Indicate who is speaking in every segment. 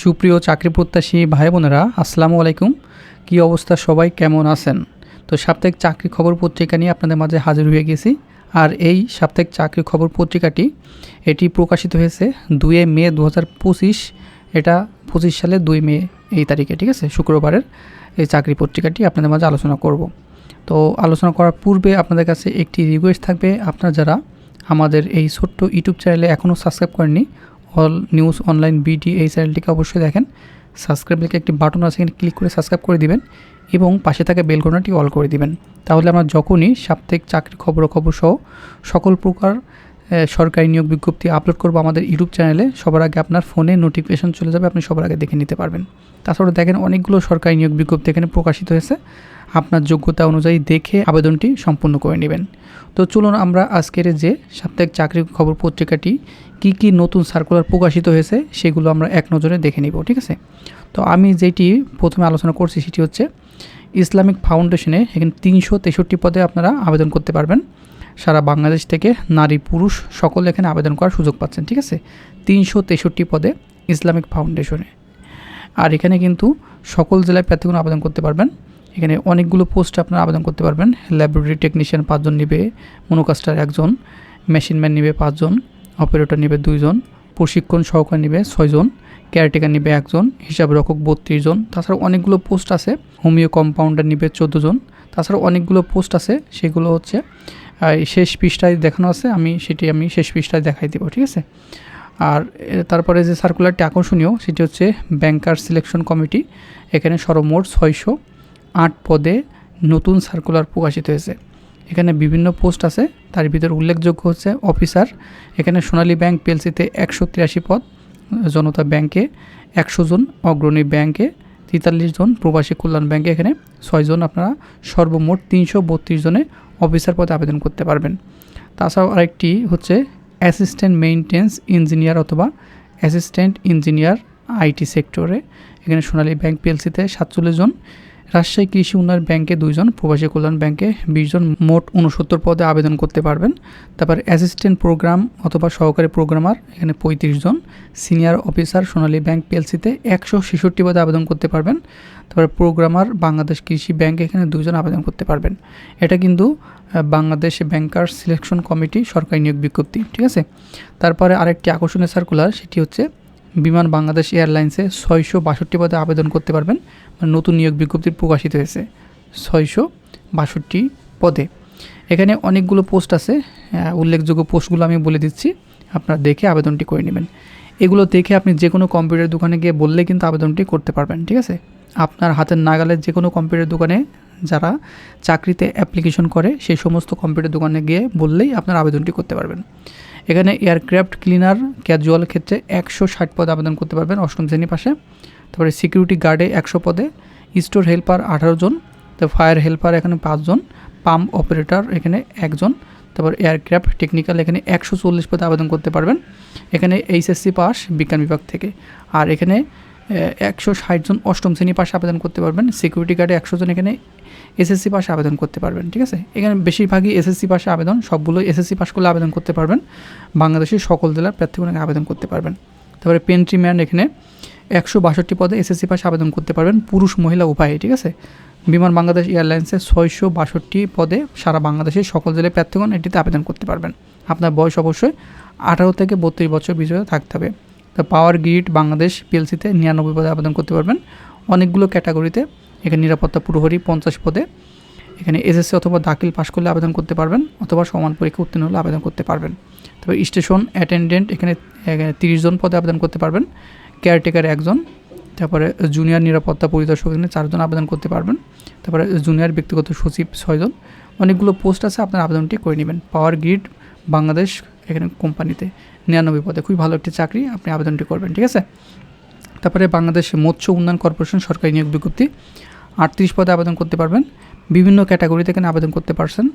Speaker 1: সুপ্রিয় চাকরি প্রত্যাশী ভাই বোনেরা আসসালামু আলাইকুম। কী অবস্থা? সবাই কেমন আছেন? তো সাপ্তাহিক চাকরি খবর পত্রিকা নিয়ে আপনাদের মাঝে হাজির হয়ে গেছি। আর এই সাপ্তাহিক চাকরি খবর পত্রিকাটি, এটি প্রকাশিত হয়েছে দুয়ে মে দু পঁচিশ। এটা পঁচিশ সালে দুই মে এই তারিখে, ঠিক আছে? শুক্রবারের এই চাকরি পত্রিকাটি আপনাদের মাঝে আলোচনা করব। তো আলোচনা করার পূর্বে আপনাদের কাছে একটি রিকোয়েস্ট থাকবে। আপনারা যারা আমাদের এই ছোট্ট ইউটিউব চ্যানেলে এখনও সাবস্ক্রাইব করেননি অল নিউজ অনলাইন বিডি এই চ্যানেলটিকে অবশ্যই দেখেন। সাবস্ক্রাইব লিখে একটি বাটন আছে, এখানে ক্লিক করে সাবস্ক্রাইব করে দিবেন এবং পাশে থাকা বেলঘটনাটি অল করে দিবেন। তাহলে আমরা যখনই সাপ্তাহিক চাকরি খবর খবর সহ সকল প্রকার সরকারি নিয়োগ বিজ্ঞপ্তি আপলোড করব আমাদের ইউটিউব চ্যানেলে সবার আগে আপনার ফোনে নোটিফিকেশন চলে যাবে, আপনি সবার আগে দেখে নিতে পারবেন। তাছাড়া দেখেন অনেকগুলো সরকারি নিয়োগ বিজ্ঞপ্তি এখানে প্রকাশিত হয়েছে। আপনার যোগ্যতা অনুযায়ী দেখে আবেদনটি সম্পূর্ণ করে নেবেন। তো চলুন আমরা আজকের যে সাপ্তাহিক চাকরি খবর পত্রিকাটি কি কি নতুন সার্কুলার প্রকাশিত হয়েছে সেগুলো আমরা এক নজরে দেখে নিব, ঠিক আছে? তো আমি যেটি প্রথমে আলোচনা করছি সেটি হচ্ছে ইসলামিক ফাউন্ডেশনে এখানে তিনশো তেষট্টি পদে আপনারা আবেদন করতে পারবেন। সারা বাংলাদেশ থেকে নারী, পুরুষ সকলে এখানে আবেদন করার সুযোগ পাচ্ছেন, ঠিক আছে? তিনশো তেষট্টি পদে ইসলামিক ফাউন্ডেশনে। আর এখানে কিন্তু সকল জেলায় প্রার্থীগুলো আবেদন করতে পারবেন। এখানে অনেকগুলো পোস্টে আপনারা আবেদন করতে পারবেন। ল্যাবরেটরি টেকনিশিয়ান পাঁচজন নিবে, মনোকাস্টার একজন মেশিনম্যান নিবে পাঁচজন অপারেটর নিবে দুইজন, প্রশিক্ষণ সহকারী নিবে ছয়জন কেয়ারটেকার নিবে একজন, হিসাব রক্ষক বত্রিশ জন। তাছাড়া অনেকগুলো পোস্ট আছে, হোমিও কম্পাউন্ডার নিবে চোদ্দ জন। তাছাড়া অনেকগুলো পোস্ট আছে, সেগুলো হচ্ছে শেষ পৃষ্ঠায় দেখানো আছে, আমি সেটি আমি শেষ পৃষ্ঠায় দেখাই দেবো, ঠিক আছে? আর তারপরে যে সার্কুলারটি আকর্ষণীয়, সেটি হচ্ছে ব্যাংকার সিলেকশন কমিটি এখানে সর্বমোট ছয়শো আট পদে নতুন সার্কুলার প্রকাশিত হয়েছে। এখানে বিভিন্ন পোস্ট আছে, তার ভিতরে উল্লেখযোগ্য হচ্ছে অফিসার এখানে সোনালী ব্যাংক পিএলসিতে একশো তিরাশি পদ, জনতা ব্যাংকে একশো জন, অগ্রণী ব্যাংকে তেতাল্লিশ জন, প্রবাসী কল্যাণ ব্যাংকে এখানে ছয়জন আপনারা সর্বমোট তিনশো বত্রিশ জনে অফিসার পদে আবেদন করতে পারবেন। তাছাড়াও আরেকটি হচ্ছে অ্যাসিস্ট্যান্ট মেইনটেন্স ইঞ্জিনিয়ার অথবা অ্যাসিস্ট্যান্ট ইঞ্জিনিয়ার আইটি সেক্টরে এখানে সোনালী ব্যাংক পিএলসিতে সাতচল্লিশ জন রাজশাহী কৃষি উন্নয়ন ব্যাংকে দুইজন, প্রবাসী কল্যাণ ব্যাংকে বিশ জন মোট উনসত্তর পদে আবেদন করতে পারবেন। তারপর অ্যাসিস্ট্যান্ট প্রোগ্রাম অথবা সহকারী প্রোগ্রামার এখানে পঁয়ত্রিশ জন। সিনিয়র অফিসার সোনালী ব্যাংক পিএলসিতে একশো ছেষট্টি পদে আবেদন করতে পারবেন। তারপরে প্রোগ্রামার বাংলাদেশ কৃষি ব্যাংক, এখানে দুইজন আবেদন করতে পারবেন। এটা কিন্তু বাংলাদেশ ব্যাংকার সিলেকশন কমিটি সরকারি নিয়োগ বিজ্ঞপ্তি, ঠিক আছে? তারপরে আরেকটি আকর্ষণীয় সার্কুলার সেটি হচ্ছে বিমান বাংলাদেশ এয়ারলাইন্সে ছয়শো বাষট্টি পদে আবেদন করতে পারবেন। মানে নতুন নিয়োগ বিজ্ঞপ্তি প্রকাশিত হয়েছে ছয়শো বাষট্টি পদে। এখানে অনেকগুলো পোস্ট আছে উল্লেখযোগ্য পোস্টগুলো আমি বলে দিচ্ছি, আপনারা দেখে আবেদনটি করে নেবেন। এগুলো দেখে আপনি যে কোনো কম্পিউটার দোকানে গিয়ে বললে কিন্তু আবেদনটি করতে পারবেন, ঠিক আছে? আপনার হাতের নাগালের যে কোনো কম্পিউটার দোকানে যারা চাকরিতে অ্যাপ্লিকেশন করে, সেই সমস্ত কম্পিউটার দোকানে গিয়ে বললেই আপনার আবেদনটি করতে পারবেন। এখানে এয়ারক্রাফট ক্লিনার ক্যাজুয়াল ক্ষেত্রে একশো ষাট পদে আবেদন করতে পারবেন অষ্টম শ্রেণি পাশে। তারপরে সিকিউরিটি গার্ডে একশো পদে। স্টোর হেল্পার আঠারো জন। তো ফায়ার হেল্পার এখানে পাঁচজন পাম্প অপারেটর এখানে একজন তারপর এয়ারক্রাফট টেকনিক্যাল এখানে একশো চল্লিশ পদে আবেদন করতে পারবেন। এখানে এইচএসসি পাস বিজ্ঞান বিভাগ থেকে। আর এখানে একশো ষাট জন অষ্টম শ্রেণি পাশে আবেদন করতে পারবেন। সিকিউরিটি গার্ডে একশো জন এখানে এসএসসি পাশে আবেদন করতে পারবেন, ঠিক আছে? এখানে বেশিরভাগই এসএসসি পাশে আবেদন সবগুলো এসএসসি পাস করলে আবেদন করতে পারবেন। বাংলাদেশের সকল জেলার প্রার্থীগুলোকে আবেদন করতে পারবেন। তারপরে পেন্ট্রিম্যান এখানে একশো বাষট্টি পদে এসএসসি পাশে আবেদন করতে পারবেন, পুরুষ, মহিলা, উভয়ে, ঠিক আছে? বিমান বাংলাদেশ এয়ারলাইন্সে ছয়শো বাষট্টি পদে সারা বাংলাদেশের সকল জেলায় প্রার্থীগণ এটিতে আবেদন করতে পারবেন। আপনার বয়স অবশ্যই আঠারো থেকে বত্রিশ বছর বিজয়ে থাকতে হবে। তো পাওয়ার গ্রিড বাংলাদেশ পিএলসিতে নিরানব্বই পদে আবেদন করতে পারবেন। অনেকগুলো ক্যাটাগরিতে এখানে নিরাপত্তা প্রহরী পঞ্চাশ পদে। এখানে এসএসসি অথবা দাখিল পাশ করলে আবেদন করতে পারবেন অথবা সমান পরীক্ষা উত্তীর্ণ হলে আবেদন করতে পারবেন। তবে স্টেশন অ্যাটেন্ডেন্ট এখানে তিরিশ জন পদে আবেদন করতে পারবেন। কেয়ারটেকার একজন। তারপরে জুনিয়র নিরাপত্তা পরিদর্শক এখানে চারজন আবেদন করতে পারবেন। তারপরে জুনিয়র ব্যক্তিগত সচিব ছয়জন। অনেকগুলো পোস্ট আছে, আপনার আবেদনটি করে নেবেন। পাওয়ার গ্রিড বাংলাদেশ এখানে কোম্পানিতে নিরানব্বই পদে। খুবই ভালো একটি চাকরি, আপনি আবেদনটি করবেন, ঠিক আছে? তারপরে বাংলাদেশ মৎস্য উন্নয়ন কর্পোরেশন সরকারি নিয়োগ বিজ্ঞপ্তি। আটত্রিশ পদে আবেদন করতে পারবেন। বিভিন্ন ক্যাটাগরিতে এখানে আবেদন করতে পারছেন।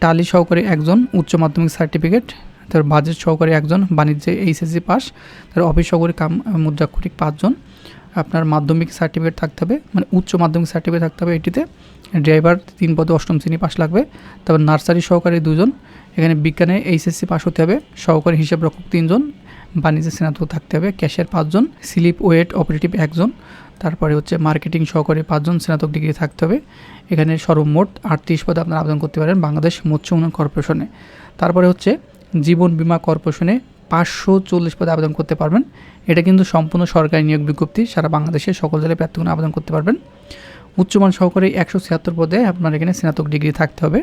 Speaker 1: টালি সহকারী একজন, উচ্চ মাধ্যমিক সার্টিফিকেট, তার বাজেট সহকারী একজন, বাণিজ্যে এইচএসসি পাস, তার অফিস সহকারী কাম, মুদ্রাক্ষরিক পাঁচজন। আপনার মাধ্যমিক সার্টিফিকেট থাকতে হবে মানে উচ্চ মাধ্যমিক সার্টিফিকেট থাকতে হবে এটিতে। ড্রাইভার তিন পদে অষ্টম শ্রেণি পাস লাগবে। তারপর নার্সারি সহকারী দুজন, এখানে বিজ্ঞানে এইচএসসি পাস হতে হবে, সহকারী হিসাব রক্ষক তিনজন, বাণিজ্য স্নাতক থাকতে হবে ক্যাশের পাঁচজন স্লিপ ওয়েট অপারেটিভ একজন, তারপরে হচ্ছে মার্কেটিং সহকারী পাঁচজন, স্নাতক ডিগ্রি থাকতে হবে। এখানে সর্বমোট আটত্রিশ পদে আপনারা আবেদন করতে পারেন বাংলাদেশ মৎস্য উন্নয়ন কর্পোরেশনে। তারপরে হচ্ছে জীবন বীমা কর্পোরেশনে পাঁচশো চল্লিশ পদে আবেদন করতে পারবেন। এটা কিন্তু সম্পূর্ণ সরকারি নিয়োগ বিজ্ঞপ্তি। সারা বাংলাদেশের সকল জেলায় প্রার্থীগণ আবেদন করতে পারবেন। উচ্চমান সহকারী একশো ছিয়াত্তর পদে আপনার এখানে স্নাতক ডিগ্রি থাকতে হবে।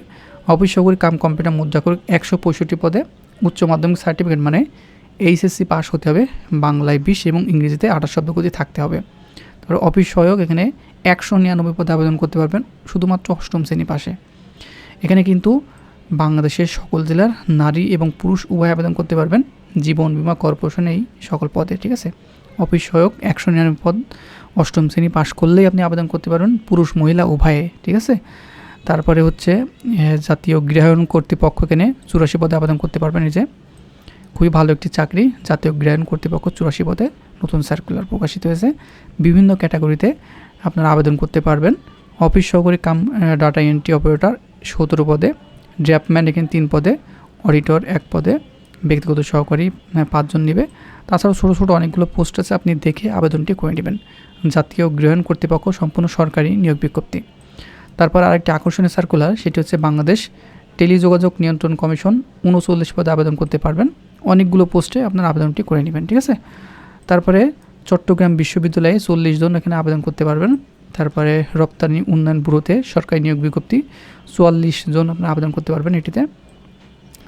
Speaker 1: অফিস সহকারী কাম কম্পিউটার মুদ্রাকর একশো পঁয়ষট্টি পদে উচ্চ মাধ্যমিক সার্টিফিকেট মানে এইচএসসি পাস হতে হবে। বাংলায় বিশ এবং ইংরেজিতে আঠাশ শব্দগতি থাকতে হবে। তারপরে অফিস সহায়ক এখানে একশো নিরানব্বই পদে আবেদন করতে পারবেন, শুধুমাত্র অষ্টম শ্রেণি পাশে। এখানে কিন্তু বাংলাদেশের সকল জেলার নারী এবং পুরুষ উভয় আবেদন করতে পারবেন। জীবন বিমা কর্পোরেশন এই সকল পদে, ঠিক আছে? অফিস সহায়ক একশো নিরানব্বই পদ, অষ্টম শ্রেণি পাশ করলেই আপনি আবেদন করতে পারবেন পুরুষ মহিলা উভয়ে, ঠিক আছে? তারপরে হচ্ছে জাতীয় গৃহায়ণ কর্তৃপক্ষ এখানে চুরাশি পদে আবেদন করতে পারবেন এই যে। খুবই ভালো একটি চাকরি, জাতীয় গৃহায়ণ কর্তৃপক্ষ চুরাশি পদে নতুন সার্কুলার প্রকাশিত হয়েছে। বিভিন্ন ক্যাটাগরিতে আপনারা আবেদন করতে পারবেন। অফিস সহকারী কাম ডাটা এন্ট্রি অপারেটর সতেরো পদে ড্র্যাপম্যান এখানে তিন পদে অডিটর এক পদে ব্যক্তিগত সহকারী পাঁচজন নেবে। তাছাড়াও ছোটো ছোটো অনেকগুলো পোস্ট আছে, আপনি দেখে আবেদনটি করে নেবেন। জাতীয় গৃহায়ণ কর্তৃপক্ষ, সম্পূর্ণ সরকারি নিয়োগ বিজ্ঞপ্তি। তারপর আরেকটি আকর্ষণীয় সার্কুলার সেটি হচ্ছে বাংলাদেশ টেলিযোগাযোগ নিয়ন্ত্রণ কমিশন, উনচল্লিশ পদে আবেদন করতে পারবেন। অনেকগুলো পোস্টে আপনার আবেদনটি করে নেবেন, ঠিক আছে? তারপরে চট্টগ্রাম বিশ্ববিদ্যালয়ে চল্লিশ জন এখানে আবেদন করতে পারবেন। তারপরে রপ্তানি উন্নয়ন ব্যুরোতে সরকারি নিয়োগ বিজ্ঞপ্তি, চুয়াল্লিশ জন আপনারা আবেদন করতে পারবেন এটিতে।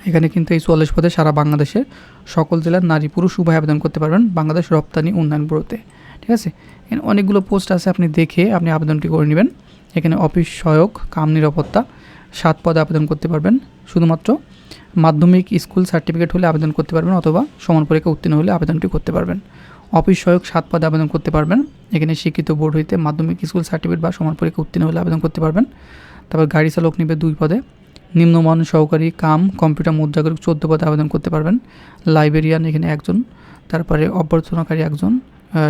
Speaker 1: এখানে কিন্তু এই চুয়াল্লিশ পদে সারা বাংলাদেশে সকল জেলার নারী পুরুষ উভয় আবেদন করতে পারবেন বাংলাদেশ রপ্তানি উন্নয়ন ব্যুরোতে। ঠিক আছে? এখানে অনেকগুলো পোস্ট আছে, আপনি দেখে আপনি আবেদনটি করে নেবেন। এখানে অফিস সহায়ক, কাম নিরাপত্তা, সাত পদে আবেদন করতে পারবেন। শুধুমাত্র মাধ্যমিক স্কুল সার্টিফিকেট হলে আবেদন করতে পারবেন অথবা সমান পরীক্ষা উত্তীর্ণ হলে আবেদনটি করতে পারবেন। অফিস সহায়ক সাত পদে আবেদন করতে পারবেন। এখানে শিক্ষিত বোর্ড হইতে মাধ্যমিক স্কুল সার্টিফিকেট বা সমান পরীক্ষা উত্তীর্ণ হলে আবেদন করতে পারবেন। তারপর গাড়ি চালক নিবে দুই পদে। নিম্নমান সহকারী কাম, কম্পিউটার মুদ্রাকরক চোদ্দ পদে আবেদন করতে পারবেন। লাইব্রেরিয়ান এখানে একজন, তারপরে অভ্যর্থনাকারী একজন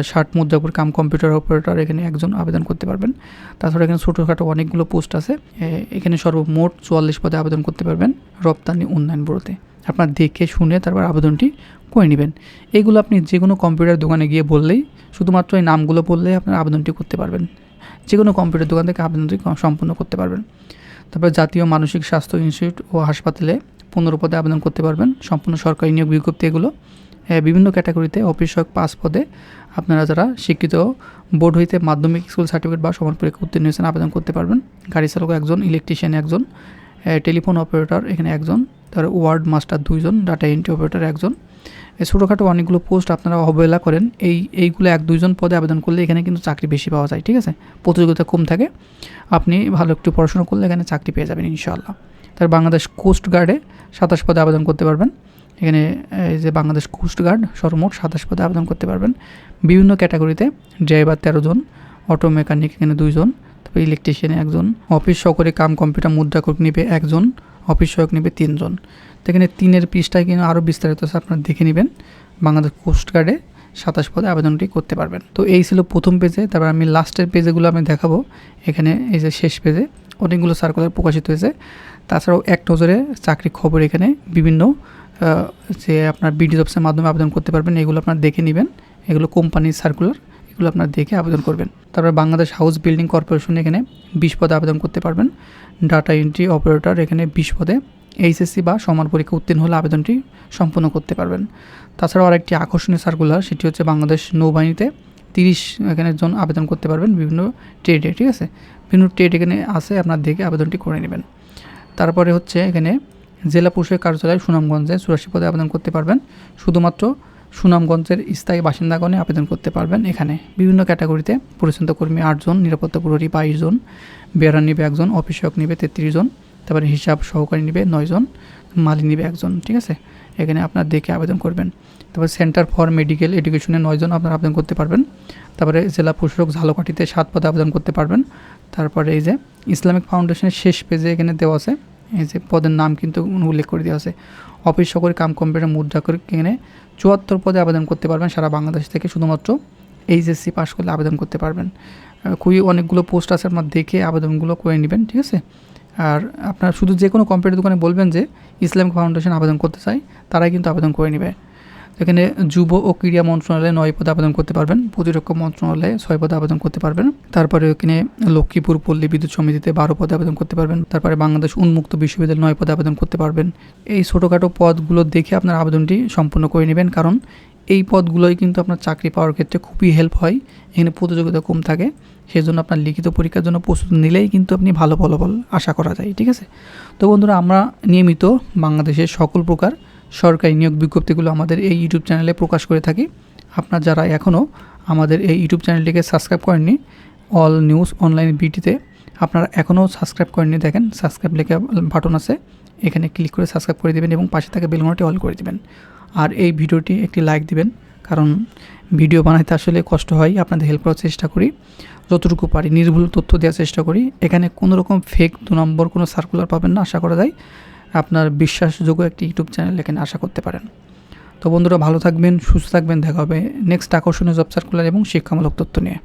Speaker 1: ষাট মুদ্রাকর কাম, কম্পিউটার অপারেটর এখানে একজন আবেদন করতে পারবেন। তাছাড়া এখানে ছোটোখাটো অনেকগুলো পোস্ট আছে। এখানে সর্বমোট চুয়াল্লিশ পদে আবেদন করতে পারবেন রপ্তানি উন্নয়ন ব্যুরোতে। আপনার দেখে শুনে তারপর আবেদনটি করে নেবেন। এইগুলো আপনি যে কোনো কম্পিউটার দোকানে গিয়ে বললেই, শুধুমাত্র এই নামগুলো বললেই আপনার আবেদনটি করতে পারবেন। যে কোনো কম্পিউটার দোকান থেকে আবেদনটি সম্পূর্ণ করতে পারবেন। তারপর জাতীয় মানসিক স্বাস্থ্য ইনস্টিটিউট ও হাসপাতালে পনেরো পদে আবেদন করতে পারবেন। সম্পূর্ণ সরকারি নিয়োগ বিজ্ঞপ্তি এগুলো। বিভিন্ন ক্যাটাগরিতে অফিস সহায়ক পাঁচ পদে আপনারা যারা শিক্ষিত, বোর্ড হইতে মাধ্যমিক স্কুল সার্টিফিকেট বা সমান পরীক্ষা উত্তীর্ণ হয়েছেন আবেদন করতে পারবেন। গাড়ি চালক একজন, ইলেকট্রিশিয়ান একজন। টেলিফোন অপারেটর এখানে একজন তার ওয়ার্ড মাস্টার দুইজন, ডাটা এন্ট্রি অপারেটর একজন। এই ছোটোখাটো অনেকগুলো পোস্ট আপনারা অবহেলা করেন, এই, এইগুলো এক দুইজন পদে আবেদন করলে এখানে কিন্তু চাকরি বেশি পাওয়া যায়, ঠিক আছে? প্রতিযোগিতা কম থাকে, আপনি ভালো একটু পড়াশোনা করলে এখানে চাকরি পেয়ে যাবেন ইনশাআল্লাহ। তার বাংলাদেশ কোস্ট গার্ডে সাতাশ পদে আবেদন করতে পারবেন। এখানে এই যে বাংলাদেশ কোস্ট গার্ড, সর্বমোট সাতাশ পদে আবেদন করতে পারবেন। বিভিন্ন ক্যাটাগরিতে, ড্রাইভার তেরো জন, অটো মেকানিক এখানে দুইজন ইলেকট্রিশিয়ান একজন অফিস সহকারী কাম কম্পিউটার মুদ্রাকরক নিবে একজন অফিস সহায়ক নেবে তিনজন। তো এখানে তিনের পৃষ্ঠায় কিন্তু আরও বিস্তারিত আছে, আপনারা দেখে নেবেন। বাংলাদেশ কোস্ট গার্ডে সাতাশ পদে আবেদনটি করতে পারবেন। তো এই ছিল প্রথম পেজে তারপর আমি লাস্টের পেজেগুলো আমি দেখাবো। এখানে এই যে শেষ পেজে অনেকগুলো সার্কুলার প্রকাশিত হয়েছে। তাছাড়াও এক নজরে চাকরি খবর এখানে বিভিন্ন যে আপনার বিডি জবসের মাধ্যমে আবেদন করতে পারবেন, এগুলো আপনার দেখে নেবেন। এগুলো কোম্পানির সার্কুলার এগুলো আপনার দেখে আবেদন করবেন। তারপর বাংলাদেশ হাউস বিল্ডিং কর্পোরেশন এখানে বিশ পদে আবেদন করতে পারবেন। ডাটা এন্ট্রি অপারেটর এখানে বিশ পদে। এইচএসসি বা সমান পরীক্ষা উত্তীর্ণ হলে আবেদনটি সম্পূর্ণ করতে পারবেন। তাছাড়াও আরেকটি আকর্ষণীয় সার্কুলার সেটি হচ্ছে বাংলাদেশ নৌবাহিনীতে তিরিশ এখানে জন আবেদন করতে পারবেন বিভিন্ন ট্রেডে ঠিক আছে? বিভিন্ন ট্রেড এখানে আছে, আপনার দেখে আবেদনটি করে নেবেন। তারপরে হচ্ছে এখানে জেলা পরিষদ কার্যালয় সুনামগঞ্জে চুরাশি পদে আবেদন করতে পারবেন। শুধুমাত্র সুনামগঞ্জের স্থায়ী বাসিন্দাগণে আবেদন করতে পারবেন। এখানে বিভিন্ন ক্যাটাগরিতে পরিচ্ছন্ন কর্মী আটজন নিরাপত্তা প্রহরী বাইশ জন বেয়ারা নিবে একজন অফিসক নিবে তেত্রিশ জন, তারপরে হিসাব সহকারী নিবে নয়জন মালি নিবে একজন ঠিক আছে? এখানে আপনার দেখে আবেদন করবেন। তারপরে সেন্টার ফর মেডিকেল এডুকেশনে নয়জন আপনারা আবেদন করতে পারবেন। তারপরে জেলা প্রশাসক ঝালকাঠিতে সাত পদে আবেদন করতে পারবেন। তারপরে এই যে ইসলামিক ফাউন্ডেশনের শেষ পেজে এখানে দেওয়া আছে। এই যে পদের নাম কিন্তু উল্লেখ করে দেওয়া আছে। অফিস সকল কাম কম্পিউটার মুদ্রা করে কিনে চুয়াত্তর পদে আবেদন করতে পারবেন সারা বাংলাদেশ থেকে, শুধুমাত্র এইচএসসি পাস করলে আবেদন করতে পারবেন। খুবই অনেকগুলো পোস্ট আছে আপনার দেখে আবেদনগুলো করে নেবেন, ঠিক আছে? আর আপনার শুধু যে কোনো কম্পিউটার দোকানে বলবেন যে ইসলামিক ফাউন্ডেশন আবেদন করতে চাই তারাই কিন্তু আবেদন করে নেবে। এখানে যুব ও ক্রীড়া মন্ত্রণালয়ে নয় পদে আবেদন করতে পারবেন। প্রতিরক্ষা মন্ত্রণালয়ে ছয় পদে আবেদন করতে পারবেন। তারপরে এখানে লক্ষ্মীপুর পল্লী বিদ্যুৎ সমিতিতে বারো পদে আবেদন করতে পারবেন। তারপরে বাংলাদেশ উন্মুক্ত বিশ্ববিদ্যালয় নয় পদে আবেদন করতে পারবেন। এই ছোটোখাটো পদগুলো দেখে আপনার আবেদনটি সম্পূর্ণ করে নেবেন। কারণ এই পদগুলোই কিন্তু আপনার চাকরি পাওয়ার ক্ষেত্রে খুবই হেল্প হয়। এখানে প্রতিযোগিতা কম থাকে। সেই জন্য আপনার লিখিত পরীক্ষার জন্য প্রস্তুতি নিলেই কিন্তু আপনি ভালো ফলাফল আশা করা যায়। ঠিক আছে? তো বন্ধুরা, আমরা নিয়মিত বাংলাদেশের সকল প্রকার সরকারি নিয়োগ বিজ্ঞপ্তিগুলো আমাদের এই ইউটিউব চ্যানেলে প্রকাশ করে থাকি। আপনার যারা এখনও আমাদের এই ইউটিউব চ্যানেলটিকে সাবস্ক্রাইব করেননি, অল নিউজ অনলাইন বিটিতে, আপনারা এখনও সাবস্ক্রাইব করেননি দেখেন, সাবস্ক্রাইব লেখা বাটন আছে, এখানে ক্লিক করে সাবস্ক্রাইব করে দেবেন এবং পাশে থাকা বেলঘন্টাটি অল করে দেবেন। আর এই ভিডিওটি একটি লাইক দিবেন, কারণ ভিডিও বানাইতে আসলে কষ্ট হয়, আপনাদের হেল্প করার চেষ্টা করি, যতটুকু পারি, নির্ভুল তথ্য দেওয়ার চেষ্টা করি। এখানে কোনো রকম ফেক দু নম্বর, কোনো সার্কুলার পাবেন না, আশা করা যায়। আপনার বিশ্বাসযোগ্য একটি ইউটিউব চ্যানেল এখানে আশা করতে পারেন। তো বন্ধুরা, ভালো থাকবেন, সুস্থ থাকবেন, দেখা হবে নেক্সট আকর্ষণীয় জব সার্কুলার এবং শিক্ষামূলক তথ্য নিয়ে।